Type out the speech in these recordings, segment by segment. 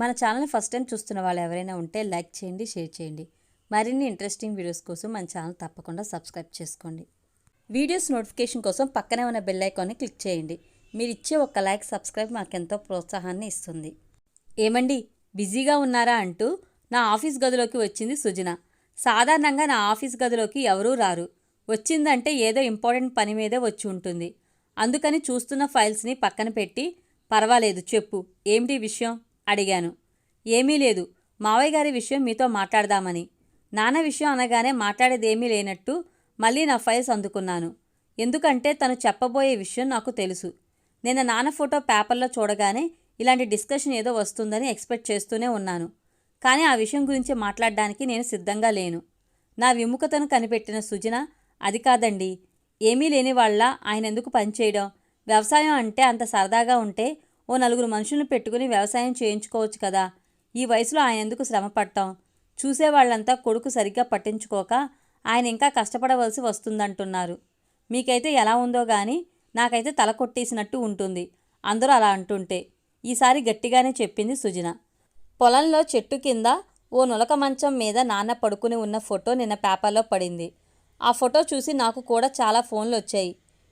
మన channel first time చూస్తున్న వాళ్ళు ఎవరైనా ఉంటే లైక్ చేయండి షేర్ చేయండి. మరిన్ని ఇంట్రెస్టింగ్ వీడియోస్ కోసం మన ఛానల్ తప్పకుండా సబ్స్క్రైబ్ చేసుకోండి. వీడియోస్ నోటిఫికేషన్ కోసం పక్కనే ఉన్న బెల్ ఐకాన్ని క్లిక్ చేయండి. మీరు ఇచ్చే ఒక్క లైక్ సబ్స్క్రైబ్ మాకెంతో ప్రోత్సాహాన్ని ఇస్తుంది. ఏమండి బిజీగా ఉన్నారా అంటూ నా ఆఫీస్ గదిలోకి వచ్చింది సుజన. సాధారణంగా నా ఆఫీస్ గదిలోకి ఎవరూ రారు. వచ్చిందంటే ఏదో ఇంపార్టెంట్ పని మీదే వచ్చి ఉంటుంది. అందుకని చూస్తున్న ఫైల్స్ని పక్కన పెట్టి పర్వాలేదు చెప్పు. ఏమిటి విషయం? అడిగాను. ఏమీ లేదు. మావయ్య గారి విషయం మీతో మాట్లాడదామని. నాన్న విషయం అనగానే మాట్లాడేదేమీ లేనట్టు మళ్ళీ నా ఫైల్స్ అందుకున్నాను. ఎందుకంటే తను చెప్పబోయే విషయం నాకు తెలుసు. నిన్న నాన్న ఫోటో పేపర్లో చూడగానే ఇలాంటి డిస్కషన్ ఏదో వస్తుందని ఎక్స్పెక్ట్ చేస్తూనే ఉన్నాను. కానీ ఆ విషయం గురించి మాట్లాడడానికి నేను సిద్ధంగా లేను. నా విముఖతను కనిపెట్టిన సుజన అది కాదండి. ఏమీ లేని వాళ్ళ ఆయన ఎందుకు పనిచేయడం వ్యవసాయం అంటే అంత సరదాగా ఉంటే ఓ నలుగురు మనుషులను పెట్టుకుని వ్యవసాయం చేయించుకోవచ్చు కదా. ఈ వయసులో ఆయన ఎందుకు శ్రమ పడటం చూసేవాళ్ళంతా కొడుకు సరిగ్గా పట్టించుకోక ఆయన ఇంకా కష్టపడవలసి వస్తుందంటున్నారు. మీకైతే ఎలా ఉందో కానీ నాకైతే తల కొట్టేసినట్టు ఉంటుంది. అందరూ అలా అంటుంటే ఈసారి గట్టిగానే చెప్పింది సుజన. పొలంలో చెట్టు కింద ఓ నులక మంచం మీద నాన్న పడుకుని ఉన్న ఫోటో నిన్న పేపర్లో పడింది. ఆ ఫోటో చూసి నాకు కూడా చాలా ఫోన్లు వచ్చాయి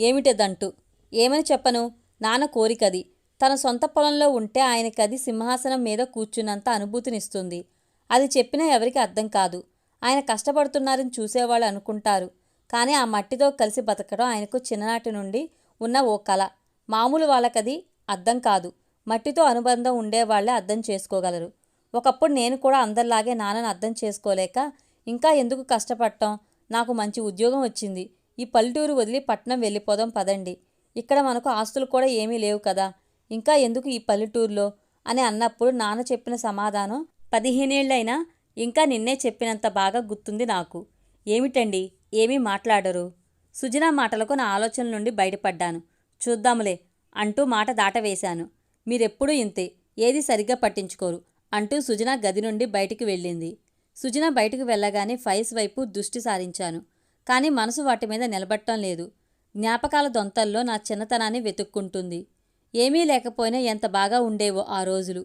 ఏమిటిదంటూ? ఏమని చెప్పను? నాన్న కోరికది. తన సొంత పొలంలో ఉంటే ఆయనకి అది సింహాసనం మీద కూర్చున్నంత అనుభూతినిస్తుంది. అది చెప్పినా ఎవరికి అర్థం కాదు. ఆయన కష్టపడుతున్నారని చూసేవాళ్ళు అనుకుంటారు. కానీ ఆ మట్టితో కలిసి బతకడం ఆయనకు చిన్ననాటి నుండి ఉన్న ఓ కళ మామూలు వాళ్ళకది అర్థం కాదు. మట్టితో అనుబంధం ఉండేవాళ్ళే అర్థం చేసుకోగలరు. ఒకప్పుడు నేను కూడా అందరిలాగే నాన్నను అర్థం చేసుకోలేక ఇంకా ఎందుకు కష్టపడటం నాకు మంచి ఉద్యోగం వచ్చింది. ఈ పల్లెటూరు వదిలి పట్నం వెళ్ళిపోదాం పదండి. ఇక్కడ మనకు ఆస్తులు కూడా ఏమీ లేవు కదా. ఇంకా ఎందుకు ఈ పల్లెటూరులో? అని అన్నప్పుడు నాన్న చెప్పిన సమాధానం పదిహేనేళ్ళైనా ఇంకా నిన్నే చెప్పినంత బాగా గుర్తుంది నాకు. ఏమిటండి? ఏమీ మాట్లాడరు. సుజనా మాటలకు నా ఆలోచన నుండి బయటపడ్డాను. చూద్దాములే అంటూ మాట దాటవేశాను. మీరెప్పుడూ ఇంతే. ఏది సరిగ్గా పట్టించుకోరు అంటూ సుజన గది నుండి బయటికి వెళ్ళింది. సుజన బయటకు వెళ్ళగానే ఫైల్స్ వైపు దృష్టి సారించాను. కానీ మనసు వాటి మీద నిలబట్టం లేదు. జ్ఞాపకాల దొంతల్లో నా చిన్నతనాన్ని వెతుక్కుంటుంది. ఏమీ లేకపోయినా ఎంత బాగా ఉండేవో ఆ రోజులు.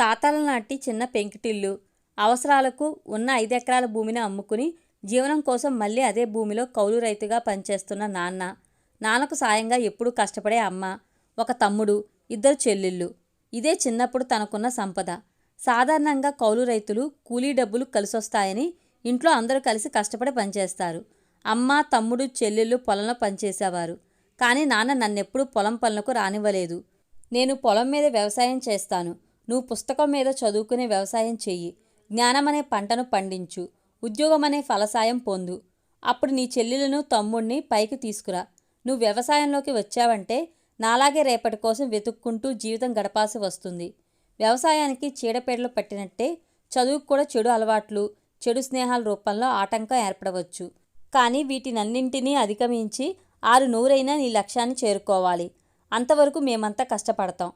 తాతల నాటి చిన్న పెంకిటిల్లు అవసరాలకు ఉన్న ఐదెకరాల భూమిని అమ్ముకుని జీవనం కోసం మళ్ళీ అదే భూమిలో కౌలు రైతుగా పనిచేస్తున్న నాన్న నాన్నకు సాయంగా ఎప్పుడూ కష్టపడే అమ్మ ఒక తమ్ముడు ఇద్దరు చెల్లెళ్ళు. ఇదే చిన్నప్పుడు తనకున్న సంపద. సాధారణంగా కౌలు రైతులు కూలీ డబ్బులు కలిసొస్తాయని ఇంట్లో అందరూ కలిసి కష్టపడి పనిచేస్తారు. అమ్మ తమ్ముడు చెల్లెళ్ళు పొలంలో పనిచేసేవారు. కానీ నాన్న నన్నెప్పుడూ పొలం పనులకు రానివ్వలేదు. నేను పొలం మీద వ్యవసాయం చేస్తాను. నువ్వు పుస్తకం మీద చదువుకునే వ్యవసాయం చెయ్యి. జ్ఞానమనే పంటను పండించు. ఉద్యోగమనే ఫలసాయం పొందు. అప్పుడు నీ చెల్లెలను తమ్ముణ్ణి పైకి తీసుకురా. నువ్వు వ్యవసాయంలోకి వచ్చావంటే నాలాగే రేపటి కోసం వెతుక్కుంటూ జీవితం గడపాల్సి వస్తుంది. వ్యవసాయానికి చీడపేడలు పట్టినట్టే చదువుకు కూడా చెడు అలవాట్లు చెడు స్నేహాల రూపంలో ఆటంకం ఏర్పడవచ్చు. కానీ వీటినన్నింటినీ అధిగమించి ఆరు నూరైనా నీ లక్ష్యాన్ని చేరుకోవాలి. అంతవరకు మేమంతా కష్టపడతాం.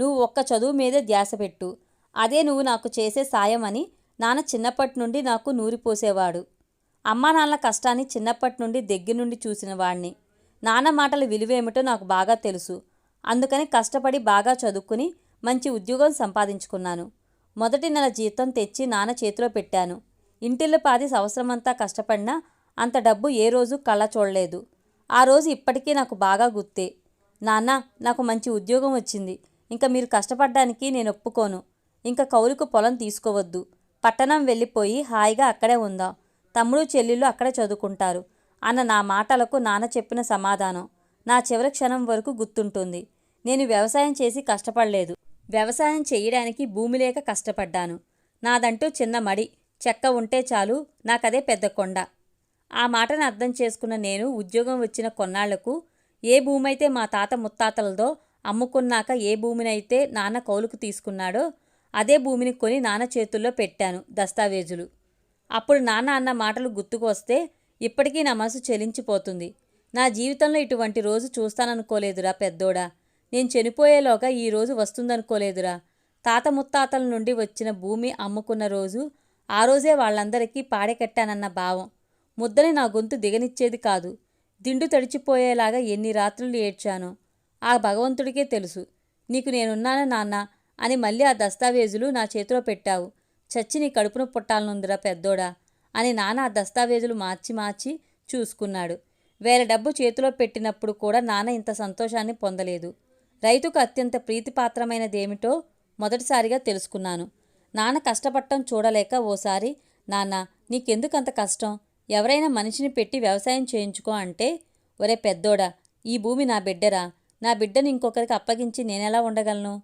నువ్వు ఒక్క చదువు మీదే ధ్యాస పెట్టు. అదే నువ్వు నాకు చేసే సాయం అని నాన్న చిన్నప్పటి నుండి నాకు నూరిపోసేవాడు. అమ్మా నాన్న కష్టాన్ని చిన్నప్పటి నుండి దగ్గర నుండి చూసిన వాణ్ణి. నాన్న మాటల విలువేమిటో నాకు బాగా తెలుసు. అందుకని కష్టపడి బాగా చదువుకుని మంచి ఉద్యోగం సంపాదించుకున్నాను. మొదటి నెల జీతం తెచ్చి నాన్న చేతిలో పెట్టాను. ఇంటిల్లి పాది సంవత్సరమంతా కష్టపడినా అంత డబ్బు ఏ రోజు కళ్ళ చూడలేదు. ఆ రోజు ఇప్పటికీ నాకు బాగా గుర్తే. నాన్న నాకు మంచి ఉద్యోగం వచ్చింది. ఇంకా మీరు కష్టపడ్డానికి నేను ఒప్పుకోను. ఇంకా కౌలుకు పొలం తీసుకోవద్దు. పట్టణం వెళ్ళిపోయి హాయిగా అక్కడే ఉందాం. తమ్ముడు చెల్లెళ్ళు అక్కడే చదువుకుంటారు అన్న నా మాటలకు నాన్న చెప్పిన సమాధానం నా చివరి క్షణం వరకు గుర్తుంటుంది. నేను వ్యవసాయం చేసి కష్టపడలేదు. వ్యవసాయం చేయడానికి భూమి లేక కష్టపడ్డాను. నాదంటూ చిన్న మడి చెక్క ఉంటే చాలు నాకదే పెద్ద కొండ. ఆ మాటను అర్థం చేసుకున్న నేను ఉద్యోగం వచ్చిన కొన్నాళ్ళకు ఏ భూమి అయితే మా తాత ముత్తాతలదో అమ్ముకున్నాక ఏ భూమినైతే నాన్న కౌలుకు తీసుకున్నాడో అదే భూమిని కొని నాన్న చేతుల్లో పెట్టాను దస్తావేజులు. అప్పుడు నాన్న అన్న మాటలు గుర్తుకు వస్తే ఇప్పటికీ నా మనసు చెలించిపోతుంది. నా జీవితంలో ఇటువంటి రోజు చూస్తాననుకోలేదురా పెద్దోడా. నేను చనిపోయేలోగా ఈ రోజు వస్తుందనుకోలేదురా. తాత ముత్తాతల నుండి వచ్చిన భూమి అమ్ముకున్న రోజు ఆ రోజే వాళ్ళందరికీ పాడెకట్టానన్న భావం. ముద్దని నా గొంతు దిగనిచ్చేది కాదు. దిండు తడిచిపోయేలాగా ఎన్ని రాత్రులు ఏడ్చానో. ఆ భగవంతుడికే తెలుసు. నీకు నేనున్నాను నాన్న? అని మళ్ళీ ఆ దస్తావేజులు నా చేతిలో పెట్టావు. చచ్చి నీ కడుపును పుట్టాలనుందిరా పెద్దోడా? అని నాన్న ఆ దస్తావేజులు మార్చి మార్చి చూసుకున్నాడు. వేల డబ్బు చేతిలో పెట్టినప్పుడు కూడా నాన్న ఇంత సంతోషాన్ని పొందలేదు. రైతుకు అత్యంత ప్రీతిపాత్రమైనదేమిటో మొదటిసారిగా తెలుసుకున్నాను. నాన్న కష్టపడటం చూడలేక ఓసారి నాన్న నీకెందుకంత కష్టం? ఎవరైనా మనిషిని పెట్టి వ్యవసాయం చేయించుకో అంటే ఒరే పెద్దోడా ఈ భూమి నా బిడ్డరా నా బిడ్డను ఇంకొకరికి అప్పగించి నేనెలా ఉండగలను?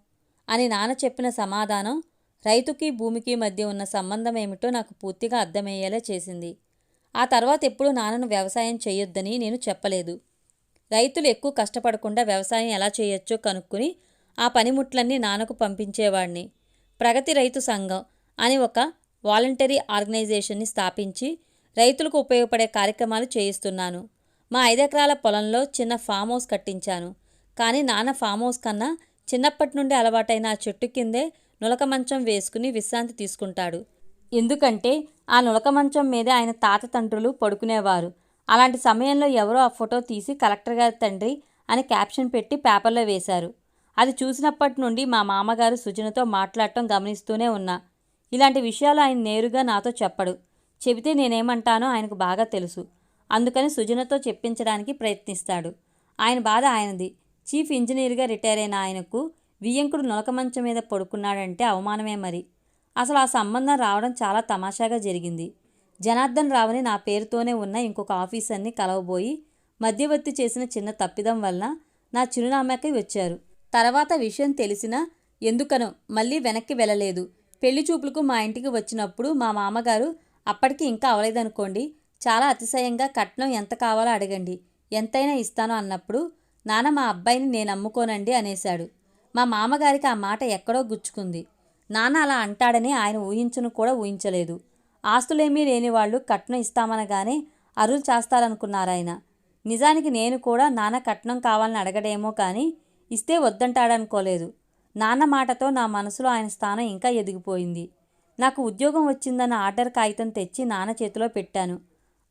అని నాన్న చెప్పిన సమాధానం రైతుకి భూమికి మధ్య ఉన్న సంబంధం ఏమిటో నాకు పూర్తిగా అర్థమయ్యేలా చేసింది. ఆ తర్వాత ఎప్పుడూ నాన్నను వ్యవసాయం చేయొద్దని నేను చెప్పలేదు. రైతులు ఎక్కువ కష్టపడకుండా వ్యవసాయం ఎలా చేయొచ్చో కనుక్కుని ఆ పనిముట్లన్నీ నాన్నకు పంపించేవాడిని ప్రగతి రైతు సంఘం అని ఒక వాలంటరీ ఆర్గనైజేషన్ని స్థాపించి రైతులకు ఉపయోగపడే కార్యక్రమాలు చేయిస్తున్నాను. మా ఐదెకరాల పొలంలో చిన్న ఫామ్ హౌస్ కట్టించాను. కానీ నాన్న ఫామ్ హౌస్ కన్నా చిన్నప్పటి నుండి అలవాటైన ఆ చెట్టు కిందే నులక మంచం వేసుకుని విశ్రాంతి తీసుకుంటాడు. ఎందుకంటే ఆ నులక మంచం మీదే ఆయన తాత తండ్రులు పడుకునేవారు. అలాంటి సమయంలో ఎవరో ఆ ఫోటో తీసి కలెక్టర్ గారి తండ్రి అని క్యాప్షన్ పెట్టి పేపర్లో వేశారు. అది చూసినప్పటి నుండి మా మామగారు సుజనతో మాట్లాడటం గమనిస్తూనే ఉన్నా. ఇలాంటి విషయాలు ఆయన నేరుగా నాతో చెప్పడు. చెబితే నేనేమంటానో ఆయనకు బాగా తెలుసు. అందుకని సుజనతో చెప్పించడానికి ప్రయత్నిస్తాడు. ఆయన బాధ ఆయనది. చీఫ్ ఇంజనీర్గా రిటైర్ అయిన ఆయనకు వియ్యంకుడు నొలక మంచం మీద పడుకున్నాడంటే అవమానమే మరి. అసలు ఆ సంబంధం రావడం చాలా తమాషాగా జరిగింది. జనార్దన్ రావుని నా పేరుతోనే ఉన్న ఇంకొక ఆఫీసర్ని కలవబోయి మధ్యవర్తి చేసిన చిన్న తప్పిదం వలన నా చిరునామాకి వచ్చారు. తర్వాత విషయం తెలిసినా ఎందుకనో మళ్ళీ వెనక్కి వెళ్ళలేదు. పెళ్ళి చూపులకు మా ఇంటికి వచ్చినప్పుడు మా మామగారు అప్పటికి ఇంకా అవలేదనుకోండి. చాలా అతిశయంగా కట్నం ఎంత కావాలో అడగండి. ఎంతైనా ఇస్తాను అన్నప్పుడు నాన్న మా అబ్బాయిని నేను అమ్ముకోనండి అనేశాడు. మా మామగారికి ఆ మాట ఎక్కడో గుచ్చుకుంది. నాన్న అలా అంటాడని ఆయన ఊహించను కూడా ఊహించలేదు. ఆస్తులేమీ లేని వాళ్ళు కట్నం ఇస్తామనగానే అరులు చేస్తారనుకున్నారాయన. నిజానికి నేను కూడా నాన్న కట్నం కావాలని అడగడేమో కానీ ఇస్తే వద్దంటాడనుకోలేదు. నాన్న మాటతో నా మనసులో ఆయన స్థానం ఇంకా ఎదిగిపోయింది. నాకు ఉద్యోగం వచ్చిందన్న ఆర్డర్ కాగితం తెచ్చి నాన్న చేతిలో పెట్టాను.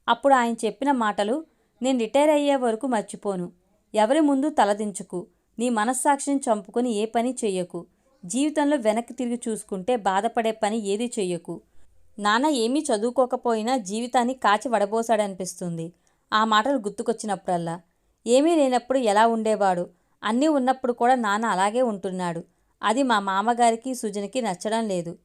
అప్పుడు ఆయన చెప్పిన మాటలు నేను రిటైర్ అయ్యే వరకు మర్చిపోను. ఎవరి ముందు తలదించుకు. నీ మనస్సాక్షిని చంపుకొని ఏ పని చెయ్యకు. జీవితంలో వెనక్కి తిరిగి చూసుకుంటే బాధపడే పని ఏది చెయ్యకు. నాన్న ఏమీ చదువుకోకపోయినా జీవితాన్ని కాచి వడబోసాడనిపిస్తుంది. ఆ మాటలు గుర్తుకొచ్చినప్పుడల్లా. ఏమీ లేనప్పుడు ఎలా ఉండేవాడు? అన్నీ ఉన్నప్పుడు కూడా నాన్న అలాగే ఉంటున్నాడు. అది మా మామగారికి సుజనికి నచ్చడం లేదు.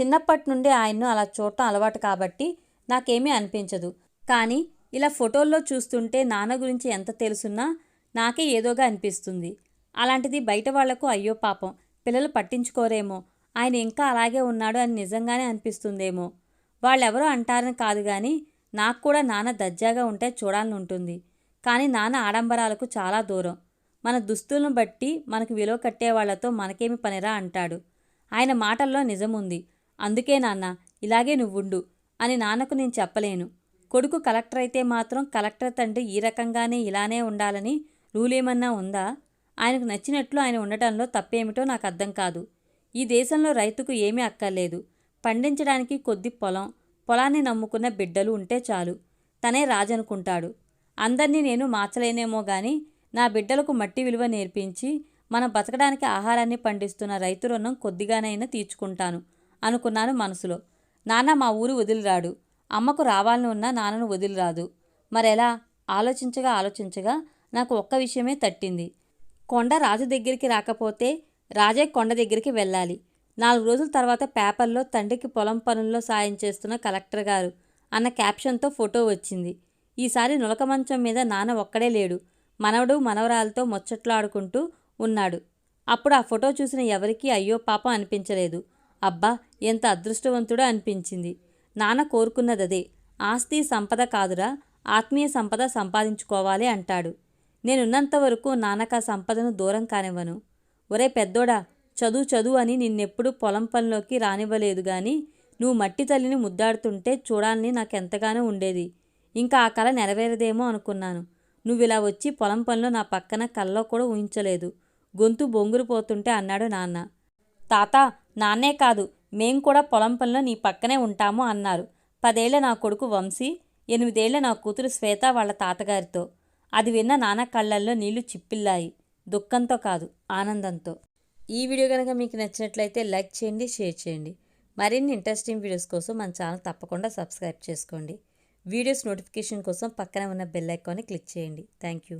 చిన్నప్పటి నుండి ఆయన్ను అలా చూడటం అలవాటు కాబట్టి నాకేమీ అనిపించదు. కానీ ఇలా ఫోటోల్లో చూస్తుంటే నాన్న గురించి ఎంత తెలుసున్నా నాకే ఏదోగా అనిపిస్తుంది. అలాంటిది బయట వాళ్ళకు అయ్యో పాపం పిల్లలు పట్టించుకోరేమో ఆయన ఇంకా అలాగే ఉన్నాడు అని నిజంగానే అనిపిస్తుందేమో. వాళ్ళెవరో అంటారని కాదు కానీ నాకు కూడా నాన్న దజ్జాగా ఉంటే చూడాలని ఉంటుంది. కానీ నాన్న ఆడంబరాలకు చాలా దూరం. మన దుస్తులను బట్టి మనకు విలువ కట్టే వాళ్ళతో మనకేమి పనిరా అంటాడు. ఆయన మాటల్లో నిజముంది. అందుకే నాన్న ఇలాగే నువ్వుండు అని నాన్నకు నేను చెప్పలేను. కొడుకు కలెక్టర్ అయితే మాత్రం కలెక్టర్ తండ్రి ఈ రకంగానే ఇలానే ఉండాలని రూలేమన్నా ఉందా? ఆయనకు నచ్చినట్లు ఆయన ఉండటంలో తప్పేమిటో నాకు అర్థం కాదు. ఈ దేశంలో రైతుకు ఏమీ అక్కర్లేదు. పండించడానికి కొద్ది పొలం పొలాన్ని నమ్ముకున్న బిడ్డలు ఉంటే చాలు. తనే రాజనుకుంటాడు. అందర్నీ నేను మార్చలేనేమో గాని నా బిడ్డలకు మట్టి విలువ నేర్పించి మనం బతకడానికి ఆహారాన్ని పండిస్తున్న రైతు రుణం కొద్దిగానైనా తీర్చుకుంటాను. అనుకున్నాను మనసులో. నాన్న మా ఊరు వదిలిరాడు. అమ్మకు రావాలని ఉన్నా నాన్నను వదిలిరాదు. మరెలా? ఆలోచించగా ఆలోచించగా నాకు ఒక్క విషయమే తట్టింది. కొండ రాజు దగ్గరికి రాకపోతే రాజే కొండ దగ్గరికి వెళ్ళాలి. నాలుగు రోజుల తర్వాత పేపర్లో తండ్రికి పొలం పనుల్లో సాయం చేస్తున్న కలెక్టర్ గారు అన్న క్యాప్షన్తో ఫోటో వచ్చింది. ఈసారి నులక మంచం మీద నాన్న ఒక్కడే లేడు. మనవడు మనవరాలతో ముచ్చట్లాడుకుంటూ ఉన్నాడు. అప్పుడు ఆ ఫోటో చూసిన ఎవరికీ అయ్యో పాపం అనిపించలేదు. అబ్బా ఎంత అదృష్టవంతుడో అనిపించింది. నాన్న కోరుకున్నదదే. ఆస్తి సంపద కాదురా ఆత్మీయ సంపద సంపాదించుకోవాలి అంటాడు. నేనున్నంత వరకు నాన్నక సంపదను దూరం కానివ్వను. ఒరే పెద్దోడా చదువు చదువు అని నిన్నెప్పుడు పొలం పనిలోకి రానివ్వలేదు గాని నువ్వు మట్టి తల్లిని ముద్దాడుతుంటే చూడాలని నాకెంతగానో ఉండేది. ఇంకా ఆ కళ నెరవేరదేమో అనుకున్నాను. నువ్వు ఇలా వచ్చి పొలం పనిలో నా పక్కన కల్లో కూడా ఊహించలేదు. గొంతు బొంగురుపోతుంటే అన్నాడు నాన్న. తాత నాన్నే కాదు మేం కూడా పొలం పనిలో నీ పక్కనే ఉంటాము అన్నారు. పదేళ్ళ నా కొడుకు వంశీ ఎనిమిదేళ్ళ నా కూతురు శ్వేత వాళ్ళ తాతగారితో. అది విన్న నాన్న కళ్ళల్లో నీళ్ళు చిప్పిల్లాయి దుఃఖంతో కాదు ఆనందంతో. ఈ వీడియో కనుక మీకు నచ్చినట్లయితే లైక్ చేయండి షేర్ చేయండి. మరిన్ని ఇంట్రెస్టింగ్ వీడియోస్ కోసం మన ఛానల్ తప్పకుండా సబ్స్క్రైబ్ చేసుకోండి. వీడియోస్ నోటిఫికేషన్ కోసం పక్కన ఉన్న బెల్ ఐకాన్ని క్లిక్ చేయండి. Thank you.